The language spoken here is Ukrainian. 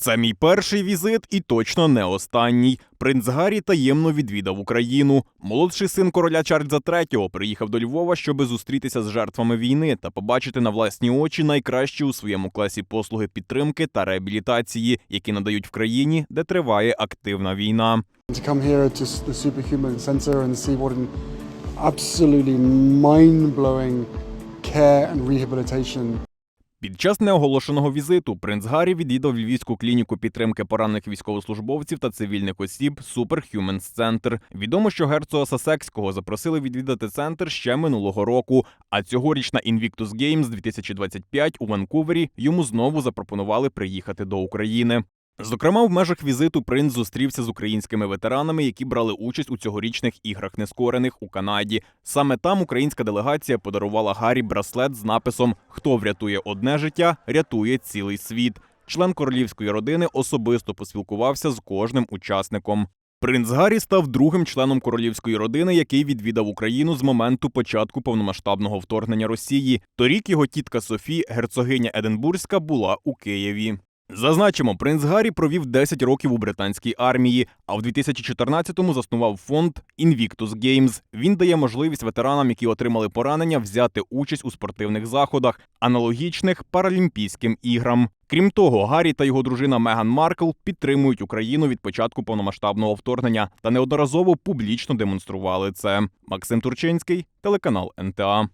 Це мій перший візит і точно не останній. Принц Гаррі таємно відвідав Україну. Молодший син короля Чарльза III приїхав до Львова, щоби зустрітися з жертвами війни та побачити на власні очі найкращі у своєму класі послуги підтримки та реабілітації, які надають в країні, де триває активна війна. To come here to s- the Superhuman Centre and see what an absolutely mind blowing care and rehabilitation Під час неоголошеного візиту принц Гаррі відвідав львівську клініку підтримки поранених військовослужбовців та цивільних осіб Superhumans Center. Відомо, що герцога Сасекського запросили відвідати центр ще минулого року. А цьогоріч на Invictus Games 2025 у Ванкувері йому знову запропонували приїхати до України. Зокрема, в межах візиту принц зустрівся з українськими ветеранами, які брали участь у цьогорічних іграх нескорених у Канаді. Саме там українська делегація подарувала Гаррі браслет з написом Хто врятує одне життя, рятує цілий світ. Член королівської родини особисто поспілкувався з кожним учасником. Принц Гаррі став другим членом королівської родини, який відвідав Україну з моменту початку повномасштабного вторгнення Росії. Торік його тітка Софі, герцогиня Единбурзька, була у Києві. Зазначимо, принц Гаррі провів 10 років у британській армії, а в 2014-му заснував фонд Invictus Games. Він дає можливість ветеранам, які отримали поранення, взяти участь у спортивних заходах, аналогічних Паралімпійським іграм. Крім того, Гаррі та його дружина Меган Маркл підтримують Україну від початку повномасштабного вторгнення та неодноразово публічно демонстрували це. Максим Турчинський, телеканал НТА.